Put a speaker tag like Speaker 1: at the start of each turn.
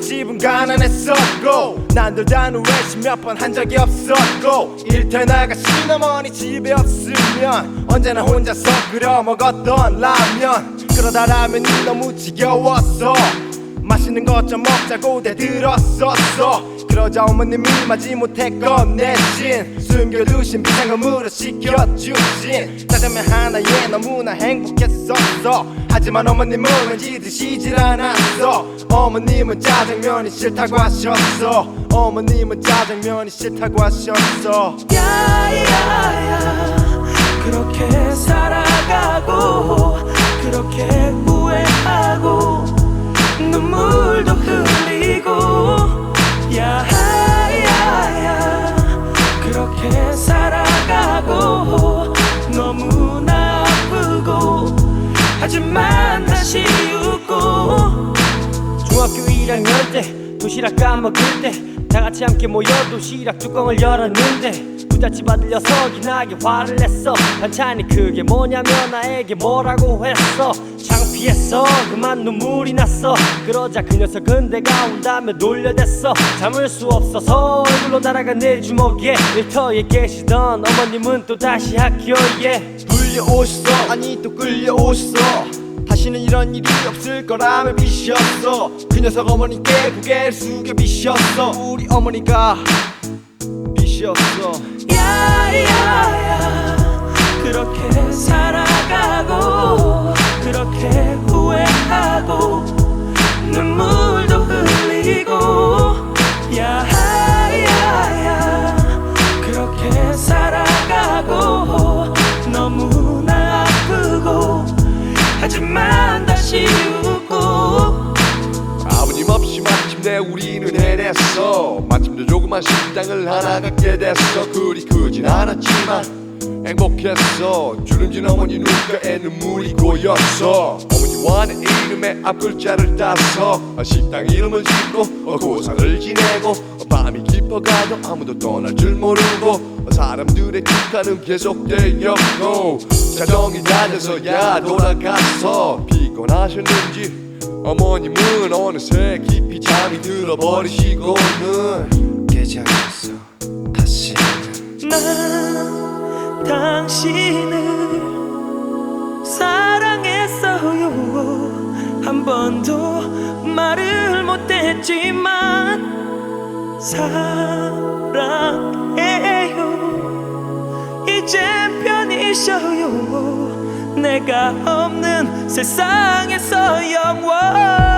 Speaker 1: 집은 가난했었고 난들 단우 외식 몇번 한 적이 없었고 일터 나가 시어머니 집에 없으면 언제나 혼자서 끓여 먹었던 라면. 그러다 라면이 너무 지겨웠어. 맛있는 것 좀 먹자고 대들었었어. 그러자 어머님이 마지못해 꺼내신 숨겨두신 비상금으로 시켜주신 짜장면 하나에 너무나 행복했었어 하지만 어머님은 왠지 드시질 않았어. 어머님은 짜장면이 싫다고 하셨어. 어머님은 짜장면이 싫다고 하셨어.
Speaker 2: 야야야 그렇게 살아가고 그렇게 후회하고 눈물도 흘리고 야야야 그렇게 살아가고 너무나 하지만 다시 웃고
Speaker 3: 중학교 1학년 때 도시락 까먹을 때 다 같이 함께 모여 도시락 뚜껑을 열었는데 부잣집 아들 녀석이 나게 화를 냈어. 반찬이 그게 뭐냐며 나에게 뭐라고 했어. 창피했어. 그만 눈물이 났어. 그러자 그 녀석은 내가 온다며 놀려댔어. 참을 수 없어서 얼굴로 날아간 내 주먹에 일터에 계시던 어머님은 또 다시 학교에
Speaker 1: 불 려오셨어 아니 또 끌려오셨어 다시는 이런 일이 없을 거라며 비셨어 그 녀석 어머니께 고개를 숙여 비셨어 우리 어머니가 비셨어
Speaker 4: 마침내 우리는 해냈어. 마침내 조그만 식당을 하나 갖게 됐어. 그리 크진 않았지만 행복했어. 주름진 어머니 눈가에 눈물이 고였어. 어머니와 내 이름의 앞글자를 따서 식당 이름을 짓고 어, 고상을 지내고 어, 밤이 깊어가도 아무도 떠날 줄 모르고 어, 사람들의 축하는 계속되었고 자정이 낮아서야 돌아가서 피곤하셨는지 어머님은 어느새 깊이 잠이 들어버리시고는
Speaker 1: 깨지 않겠어 다시는
Speaker 2: 난 당신을 사랑했어요. 한 번도 말을 못했지만 사랑해요. 이제 편히 쉬어요. 내가 세상에서 영원토록